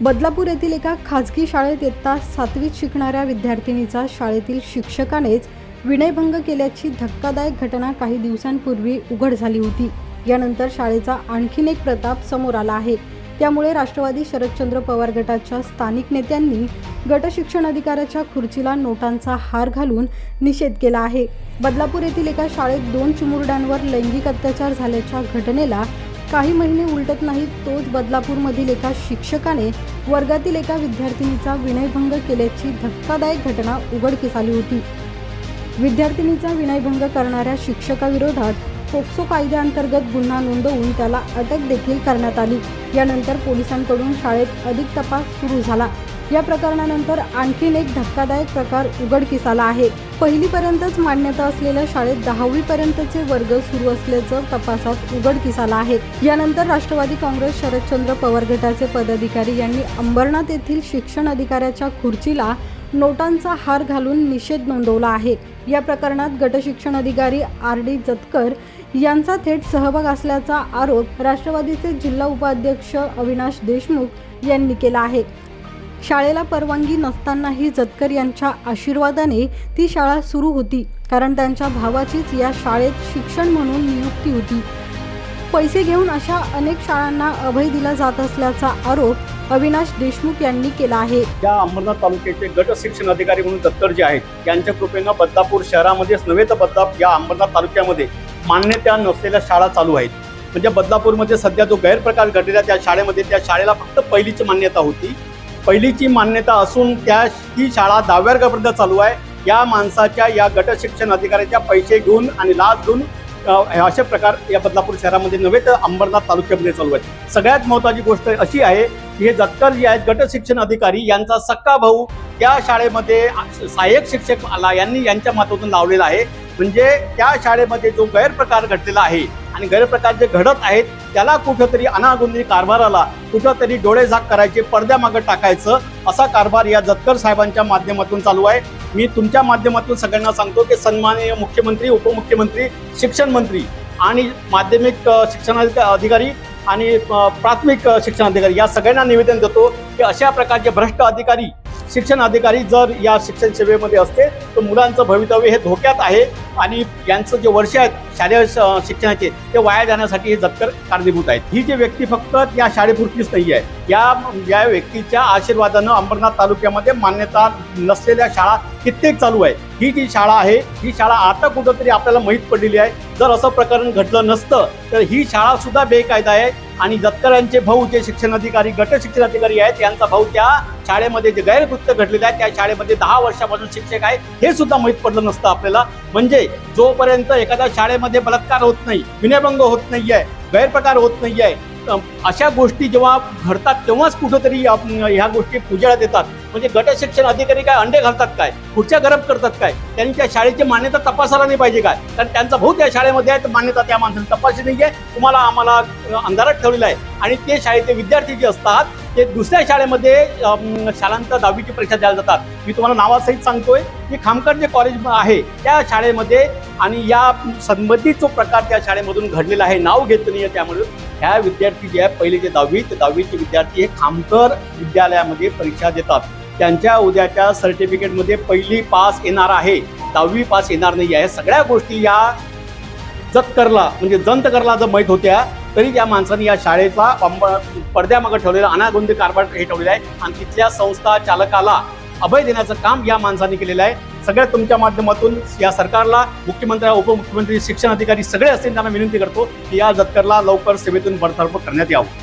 बदलापूर येथील एका खाजगी शाळेत इयत्ता सातवीत शिकणाऱ्या विद्यार्थिनीचा शाळेतील शिक्षकानेच विनयभंग केल्याची धक्कादायक घटना काही दिवसांपूर्वी उघड झाली होती. यानंतर शाळेचा आणखीन एक प्रताप समोर आला आहे. त्यामुळे राष्ट्रवादी शरदचंद्र पवार गटाच्या स्थानिक नेत्यांनी गट शिक्षण अधिकाऱ्याच्या खुर्चीला नोटांचा हार घालून निषेध केला आहे. बदलापूर येथील एका शाळेत दोन चिमुरड्यांवर लैंगिक अत्याचार झाल्याच्या घटनेला काही महिने उलटत नाहीत तोच बदलापूरमधील एका शिक्षकाने वर्गातील एका विद्यार्थिनीचा विनयभंग केल्याची धक्कादायक घटना उघडकीस आली होती. विद्यार्थिनीचा विनयभंग करणाऱ्या शिक्षकाविरोधात पोक्सो कायद्याअंतर्गत गुन्हा नोंदवून त्याला अटक देखील करण्यात आली. यानंतर पोलिसांकडून शाळेत अधिक तपास सुरू झाला. या प्रकरणानंतर आणखीन एक धक्कादायक प्रकार उघडकीस आला आहे. पहिलीपर्यंतच मान्यता असलेल्या शाळेत दहावीपर्यंतचे वर्ग सुरू असल्याचं तपासात उघडकीस आला आहे. यानंतर राष्ट्रवादी काँग्रेस शरदचंद्र पवार गटाचे पदाधिकारी यांनी अंबरनाथ येथील शिक्षण अधिकाऱ्याच्या खुर्चीला नोटांचा हार घालून निषेध नोंदवला आहे. या प्रकरणात गटशिक्षण अधिकारी आर डी जतकर यांचा थेट सहभाग असल्याचा आरोप राष्ट्रवादीचे जिल्हा उपाध्यक्ष अविनाश देशमुख यांनी केला आहे. शाळेला परवानगी नसतानाही जतकर यांच्या आशीर्वादाने ती शाळा सुरू होती कारण त्यांच्या भावाचीच या शाळेत शिक्षण म्हणून नियुक्ती होती. पैसे घेऊन अशा अनेक शाळांना अभय दिला जात असल्याचा आरोप अविनाश देशमुख यांनी केला आहे. या अंबरनाथ तालुक्याचे गट शिक्षण अधिकारी म्हणून दत्तर जे आहेत यांच्या कृपेनं बदलापूर शहरामध्येच नव्हे तर बदलापूर या अंबरनाथ तालुक्यामध्ये मान्यता नसलेल्या शाळा चालू आहेत. म्हणजे बदलापूरमध्ये सध्या जो गैरप्रकार घडलेला त्या शाळेमध्ये त्या शाळेला फक्त पहिलीची मान्यता होती. पहिलीची मान्यता असून त्या ही शाळा दहाव्या वर्गापर्यंत चालू आहे. या माणसाच्या या गट शिक्षण अधिकाऱ्याच्या पैसे घेऊन आणि लाच घेऊन असे प्रकार या बदलापूर शहरामध्ये नव्हे तर अंबरनाथ तालुक्यामध्ये चालू आहेत. सगळ्यात महत्त्वाची गोष्ट अशी आहे की हे जत्तर जे आहेत गट शिक्षण अधिकारी यांचा सक्का भाऊ त्या शाळेमध्ये सहाय्यक शिक्षक आला यांनी यांच्या माध्यमातून लावलेला आहे. म्हणजे त्या शाळेमध्ये जो गैरप्रकार घडलेला आहे आणि गैरप्रकार जे घडत आहेत त्याला कुठंतरी अनागोंदी कारभाराला कुठंतरी डोळे झाक करायचे पडद्यामागं टाकायचं असा कारभार या जतकर साहेबांच्या माध्यमातून चालू आहे. मी तुमच्या माध्यमातून सगळ्यांना सांगतो की सन्माननीय मुख्यमंत्री उपमुख्यमंत्री शिक्षण मंत्री आणि माध्यमिक अ, अधिकारी आणि प्राथमिक शिक्षण अधिकारी या सगळ्यांना निवेदन देतो की अशा प्रकारचे भ्रष्ट अधिकारी शिक्षण अधिकारी जर या शिक्षण सेवेमध्ये असते तर मुलांचं भवितव्य हे धोक्यात आहे आणि यांचं जे वर्ष आहेत शालेय शिक्षणाचे ते वाया जाण्यासाठी हे जतकर कारणीभूत आहेत. ही जी व्यक्ती फक्त या शाळेपुरतीच नाही आहे या या व्यक्तीच्या आशीर्वादानं अंबरनाथ तालुक्यामध्ये मान्यता नसलेल्या शाळा कित्येक चालू आहे. ही जी शाळा आहे ही शाळा आता कुठंतरी आपल्याला माहीत पडलेली आहे. जर असं प्रकरण घडलं नसतं तर ही शाळा सुद्धा बेकायदा आहे. आणि जतकरांचे भाऊ जे शिक्षण अधिकारी गट शिक्षण अधिकारी आहेत यांचा भाऊ त्या शाळेमध्ये जे गैरकृत्य घडलेलं आहे त्या शाळेमध्ये दहा वर्षापासून शिक्षक आहे हे सुद्धा माहीत पडलं नसतं आपल्याला. म्हणजे जोपर्यंत एखाद्या शाळेमध्ये बलात्कार होत नाही विनयभंग होत नाही आहे गैरप्रकार होत नाही आहे अशा गोष्टी जेव्हा घडतात तेव्हाच कुठंतरी ह्या गोष्टी उजेडात येतात. म्हणजे गट शिक्षण अधिकारी काय अंडे घालतात काय खुर्च्या गरम करतात काय त्यांनी त्या शाळेची मान्यता तपासायला नाही पाहिजे काय? कारण त्यांचा भाऊ त्या शाळेमध्ये आहे तर मान्यता त्या माणसाने तपासली नाही आहे तुम्हाला आम्हाला अंधारात ठेवलेलं आहे. आणि ते शाळेचे विद्यार्थी जे असतात ते दुसऱ्या शाळेमध्ये शाळांचा दहावीची परीक्षा द्यायला जातात. मी तुम्हाला नावासहित सांगतोय की खामकर जे कॉलेज आहे त्या शाळेमध्ये आणि या संबंधित जो प्रकार त्या शाळेमधून घडलेला आहे नाव घेतलं नाही आहे त्यामुळे ह्या विद्यार्थी जे आहे पहिले जे दहावी ते दहावीचे विद्यार्थी हे खामकर विद्यालयामध्ये परीक्षा देतात. त्यांच्या उद्याच्या सर्टिफिकेटमध्ये पहिली पास येणार आहे. दहावी पास येणार नाही आहे. सगळ्या गोष्टी या जतकरला म्हणजे जंतकरला जर माहीत होत्या तरी त्या माणसाने या शाळेचा पडद्यामागं ठेवलेला अनागोंदी कारभार हे ठेवलेला आहे. आणि तिथल्या संस्था चालकाला अभय देण्याचं काम या माणसाने केलेलं आहे. सगळ्या तुमच्या माध्यमातून या सरकारला मुख्यमंत्री उपमुख्यमंत्री शिक्षण अधिकारी सगळे असतील त्यांना विनंती करतो की या जतकरला लवकर सेवेतून बडतर्फ करण्यात यावं.